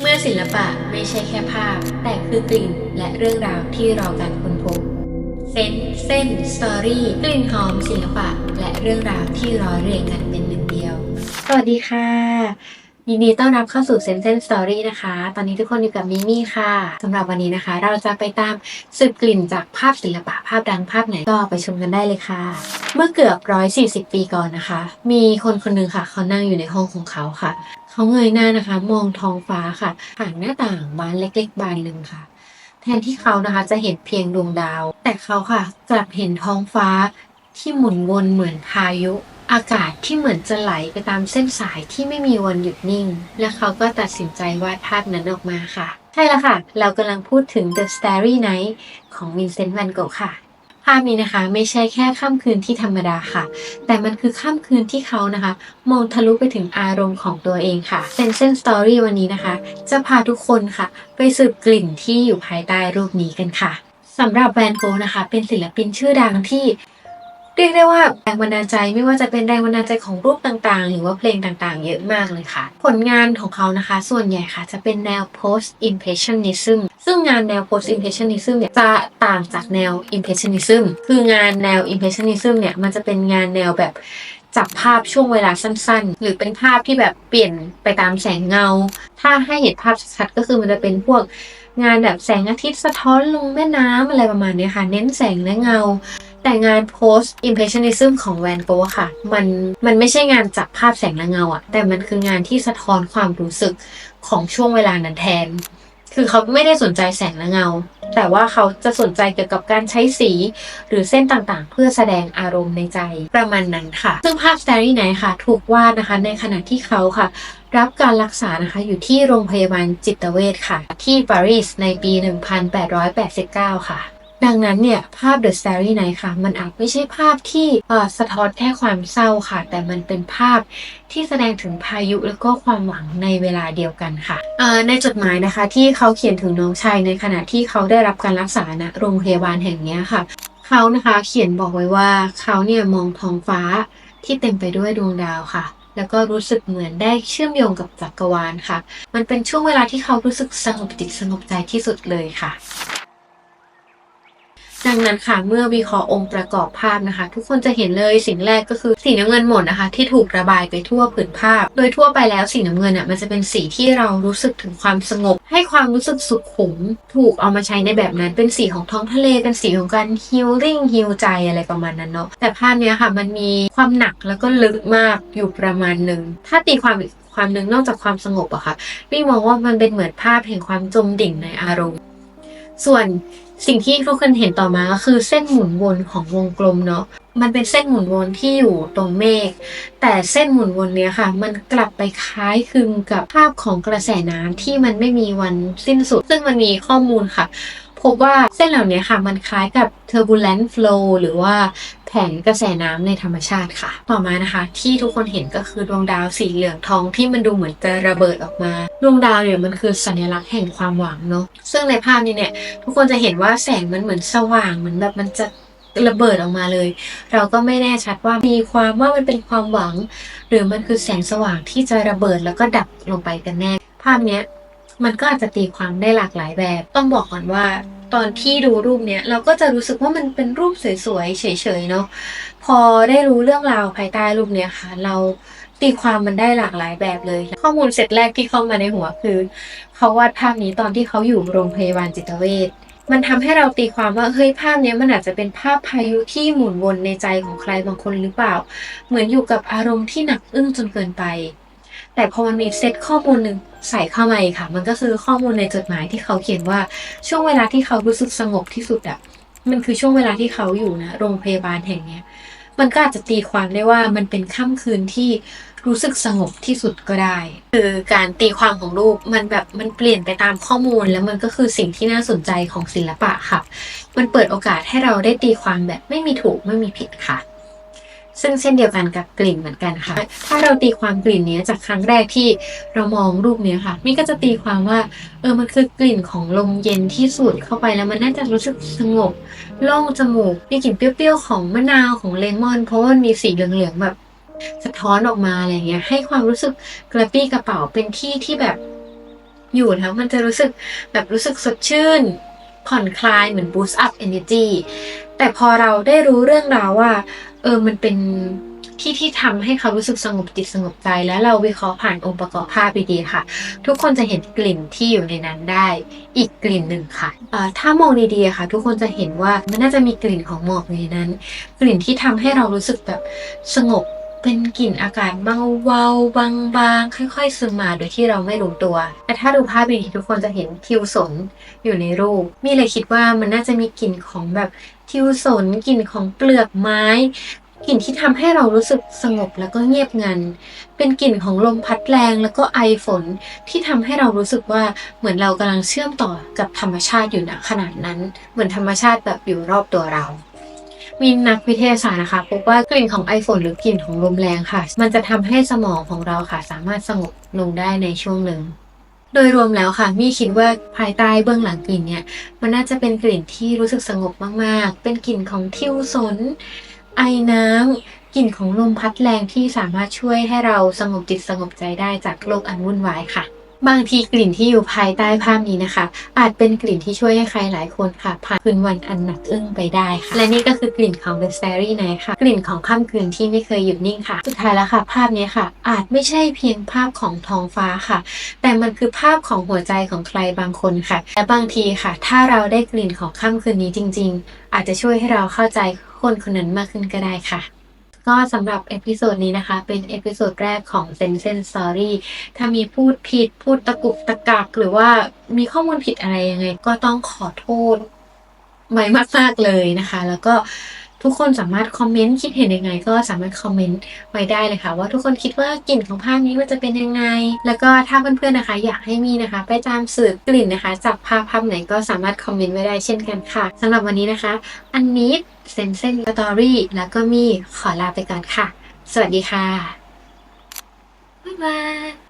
เมื่อศิลปะไม่ใช่แค่ภาพ แต่คือกลิ่นและเรื่องราวที่รอการค้นพบเซนส์เส้นสตอรี่กลิ่นหอมศิลปะ และเรื่องราวที่รอเรียงกันเป็นหนึ่งเดียว สวัสดีค่ะ ยินดีต้อนรับเข้าสู่เซนเซนสตอรี่นะคะ ตอนนี้ทุกคนอยู่กับมิมี่ค่ะสำหรับวันนี้นะคะ เราจะไปตามสืบกลิ่นจากภาพศิลปะภาพดังภาพไหนก็ไปชมกันได้เลยค่ะ เมื่อเกือบร้อยสี่สิบปีก่อนนะคะ มีคนคนหนึ่งค่ะ เขานั่งอยู่ในห้องของเขาค่ะ เขาเงยหน้านะคะ มองท้องฟ้าค่ะผ่านหน้าต่างบานเล็ก ๆ บานหนึ่งค่ะ แทนที่เขานะคะจะเห็นเพียงดวงดาว แต่เขาค่ะกลับเห็นท้องฟ้าที่หมุนวนเหมือนพายุ อากาศที่เหมือนจะไหลไปตามเส้นสายที่ไม่มีวันหยุดนิ่ง และเขาก็ตัดสินใจวาดภาพนั้นออกมาค่ะ ใช่แล้วค่ะ เรากำลังพูดถึง The Starry Night ของวินเซนต์แวนโกค่ะ ภาพนี้นะคะไม่ใช่แค่ค่ำคืนที่ธรรมดาค่ะ แต่มันคือค่ำคืนที่เขานะคะ มองทะลุไปถึงอารมณ์ของตัวเองค่ะเซนเซนสตอรี่วันนี้นะคะ จะพาทุกคนค่ะ ไปสืบกลิ่นที่อยู่ภายใต้รูปนี้กันค่ะสำหรับแวนโกนะคะ เป็นศิลปินชื่อดังที่ เรียกได้ว่าแรงบันดาลใจไม่ว่าจะเป็นแรงบันดาลใจของรูปต่างๆ หรือว่าเพลงต่างๆ เยอะมากเลยค่ะ ผลงานของเขานะคะ ส่วนใหญ่ค่ะ จะเป็นแนว post impressionism ซึ่งงานแนว post impressionism เนี่ยจะต่างจากแนว impressionism คืองานแนว impressionism เนี่ยมันจะเป็นงานแนวแบบจับภาพช่วงเวลาสั้นๆ หรือเป็นภาพที่แบบเปลี่ยนไปตามแสงเงา ถ้าให้เห็นภาพชัดๆก็คือมันจะเป็นพวกงานแบบแสงอาทิตย์สะท้อนลงแม่น้ำอะไรประมาณนี้ค่ะ เน้นแสงและเงา แต่งาน post impressionism ของแวนโกะค่ะ มันมันไม่ใช่งานจับภาพแสงและเงาอะแต่มันคืองานที่สะท้อนความรู้สึกของช่วงเวลานั้นแทน คือเขาไม่ได้สนใจแสงและเงา แต่ว่าเขาจะสนใจเกี่ยวกับการใช้สี หรือเส้นต่างๆ เพื่อแสดงอารมณ์ในใจประมาณนั้นค่ะ ซึ่งภาพ Starry Night ค่ะ ถูกวาดนะคะ ในขณะที่เขาค่ะ รับการรักษานะคะอยู่ที่โรงพยาบาลจิตเวชค่ะ ที่ปารีสในปี 1889 ค่ะ ดังนั้นเนี่ยภาพ The Starry Night ค่ะ มันอาจไม่ใช่ภาพที่สะท้อนแค่ความเศร้าค่ะ แต่มันเป็นภาพที่แสดงถึงพายุแล้วก็ความหวังในเวลาเดียวกันค่ะในจดหมายนะคะ ที่เขาเขียนถึงน้องชายในขณะที่เขาได้รับการรักษาณโรงพยาบาลแห่งนี้ค่ะ เขานะคะเขียนบอกไว้ว่าเขาเนี่ยมองท้องฟ้าที่เต็มไปด้วยดวงดาวค่ะแล้วก็รู้สึกเหมือนได้เชื่อมโยงกับจักรวาลค่ะ มันเป็นช่วงเวลาที่เขารู้สึกสงบจิตสงบใจที่สุดเลยค่ะ ดังนั้นค่ะ เมื่อวิเคราะห์องค์ประกอบภาพนะคะ ทุกคนจะเห็นเลยสิ่งแรกก็คือสีน้ำเงินหมดนะคะ ที่ถูกระบายไปทั่วผืนภาพ โดยทั่วไปแล้วสีน้ำเงินอะมันจะเป็นสีที่เรารู้สึกถึงความสงบ ให้ความรู้สึกสุขุม ถูกเอามาใช้ในแบบนั้นเป็นสีของท้องทะเลเป็นสีของการฮิลลิ่งฮิลใจอะไรประมาณนั้นเนาะแต่ภาพเนี้ยค่ะ มันมีความหนักแล้วก็ลึกมากอยู่ประมาณหนึ่งถ้าตีความอีกความหนึ่งนอกจากความสงบอะค่ะพี่มองว่ามันเป็นเหมือนภาพแห่งความจมดิ่งในอารมณ์ ส่วน สิ่งที่ทุกคนเห็นต่อมาก็คือเส้นหมุนวนของวงกลมเนาะมันเป็นเส้นหมุนวนที่อยู่ตรงเมฆแต่เส้นหมุนวนเนี้ยค่ะ มันกลับไปคล้ายคลึงกับภาพของกระแสน้ำที่มันไม่มีวันสิ้นสุด ซึ่งมันมีข้อมูลค่ะ พบว่าเส้นเหล่านี้ค่ะ มันคล้ายกับ turbulent flow หรือว่าแผนกระแสน้ำในธรรมชาติค่ะ ต่อมานะคะ ที่ทุกคนเห็นก็คือดวงดาวสีเหลืองทองที่มันดูเหมือนจะระเบิดออกมา ดวงดาวเนี่ยมันคือสัญลักษณ์แห่งความหวังเนาะซึ่งในภาพนี้เนี่ย ทุกคนจะเห็นว่าแสงมันเหมือนสว่างเหมือนแบบมันจะระเบิดออกมาเลย เราก็ไม่แน่ชัดว่ามีความว่ามันเป็นความหวัง หรือมันคือแสงสว่างที่จะระเบิดแล้วก็ดับลงไปกันแน่ ภาพเนี้ย มันก็อาจจะตีความได้หลากหลายแบบ ต้องบอกก่อนว่าตอนที่ดูรูปเนี้ยเราก็จะรู้สึกว่ามันเป็นรูปสวยๆเฉยๆเนาะพอได้รู้เรื่องราวภายใต้รูปเนี้ยค่ะ เราตีความมันได้หลากหลายแบบเลย ข้อมูลเสร็จแรกที่เข้ามาในหัวคือเขาวาดภาพนี้ตอนที่เขาอยู่โรงพยาบาลจิตเวชมันทำให้เราตีความว่าเฮ้ยภาพนี้มันอาจจะเป็นภาพพายุที่หมุนวนในใจของใครบางคนหรือเปล่า เหมือนอยู่กับอารมณ์ที่หนักอึ้งจนเกินไป แต่พอมันมีเซตข้อมูลหนึ่ง ใส่เข้ามาอีกค่ะ มันก็คือข้อมูลในจดหมายที่เขาเขียนว่าช่วงเวลาที่เขารู้สึกสงบที่สุดอะมันคือช่วงเวลาที่เขาอยู่นะโรงพยาบาลแห่งเนี้ยมันก็อาจจะตีความได้ว่ามันเป็นค่ำคืนที่รู้สึกสงบที่สุดก็ได้ คือการตีความของรูปมันแบบมันเปลี่ยนไปตามข้อมูล แล้วมันก็คือสิ่งที่น่าสนใจของศิลปะค่ะ มันเปิดโอกาสให้เราได้ตีความแบบไม่มีถูกไม่มีผิดค่ะ ซึ่งเช่นเดียวกันกับกลิ่นเหมือนกันค่ะ ถ้าเราตีความกลิ่นเนี้ยจากครั้งแรกที่เรามองรูปเนี้ยค่ะมี่ก็จะตีความว่า เออมันคือกลิ่นของลมเย็นที่สูดเข้าไปแล้วมันน่าจะรู้สึกสงบโล่งจมูก มีกลิ่นเปรี้ยวๆของมะนาวของเลมอน เพราะว่ามันมีสีเหลืองๆแบบสะท้อนออกมาอะไรเงี้ย ให้ความรู้สึกกระปี้กระเป๋าเป็นที่ที่แบบอยู่แล้วมันจะรู้สึกแบบรู้สึกสดชื่น ผ่อนคลายเหมือน boost up energy แต่พอเราได้รู้เรื่องราวว่า เออมันเป็นที่ที่ทำให้เขารู้สึกสงบจิตสงบใจ แล้วเราวิเคราะห์ผ่านองค์ประกอบภาพดีๆค่ะ ทุกคนจะเห็นกลิ่นที่อยู่ในนั้นได้ อีกกลิ่นหนึ่งค่ะเอ่อถ้ามองดีๆค่ะ ทุกคนจะเห็นว่ามันน่าจะมีกลิ่นของหมอกในนั้น กลิ่นที่ทำให้เรารู้สึกแบบสงบ เป็นกลิ่นอากาศเบาๆบางๆ ค่อยๆ ซึมมาโดยที่เราไม่รู้ตัว แต่ถ้าดูภาพดีทุกคนจะเห็นทิวสนอยู่ในรูป มีเลยคิดว่ามันน่าจะมีกลิ่นของแบบทิวสนกลิ่นของเปลือกไม้กลิ่นที่ทำให้เรารู้สึกสงบแล้วก็เงียบงัน เป็นกลิ่นของลมพัดแรงแล้วก็ไอฝนที่ทำให้เรารู้สึกว่าเหมือนเรากำลังเชื่อมต่อกับธรรมชาติอยู่ณขนาดนั้น เหมือนธรรมชาติแบบอยู่รอบตัวเรา มีนักวิทยาศาสตร์นะคะพบว่ากลิ่นของไอฝนหรือกลิ่นของลมแรงค่ะ มันจะทำให้สมองของเราค่ะ สามารถสงบลงได้ในช่วงหนึ่งโดยรวมแล้วค่ะมี่คิดว่าภายใต้เบื้องหลังกลิ่นเนี่ย มันน่าจะเป็นกลิ่นที่รู้สึกสงบมากๆ เป็นกลิ่นของทิวสน ไอน้ำกลิ่นของลมพัดแรงที่สามารถช่วยให้เราสงบจิตสงบใจได้จากโลกอันวุ่นวายค่ะ บางทีกลิ่นที่อยู่ภายใต้ภาพนี้นะคะ อาจเป็นกลิ่นที่ช่วยให้ใครหลายคนค่ะผ่านคืนวันอันหนักอึ้งไปได้ค่ะ และนี่ก็คือกลิ่นของ The Starry Night ค่ะ กลิ่นของค่ำคืนที่ไม่เคยหยุดนิ่งค่ะ สุดท้ายแล้วค่ะ ภาพนี้ค่ะ อาจไม่ใช่เพียงภาพของท้องฟ้าค่ะ แต่มันคือภาพของหัวใจของใครบางคนค่ะ และบางทีค่ะ ถ้าเราได้กลิ่นของค่ำคืนนี้จริง ๆ อาจจะช่วยให้เราเข้าใจคนคนนั้นมากขึ้นก็ได้ค่ะ ก็สำหรับเอพิโซดนี้นะคะ เป็นเอพิโซดแรกของเซนเซนสอรี่ถ้ามีพูดผิดพูดตะกุกตะกัก หรือว่ามีข้อมูลผิดอะไรยังไง ก็ต้องขอโทษไม่มากๆเลยนะคะ แล้วก็ ทุกคนสามารถคอมเมนต์คิดเห็นยังไง ก็สามารถคอมเมนต์ไว้ได้เลยค่ะ ว่าทุกคนคิดว่ากลิ่นของภาพนี้มันจะเป็นยังไง แล้วก็ถ้าเพื่อนๆนะคะ อยากให้มีนะคะ ไปตามสืบกลิ่นนะคะ จากภาพภาพไหนก็สามารถคอมเมนต์ไว้ได้เช่นกันค่ะสำหรับวันนี้นะคะ อันนี้เซนเซนสตอรี่แล้วก็มีขอลาไปก่อนค่ะ สวัสดีค่ะบ๊ายบาย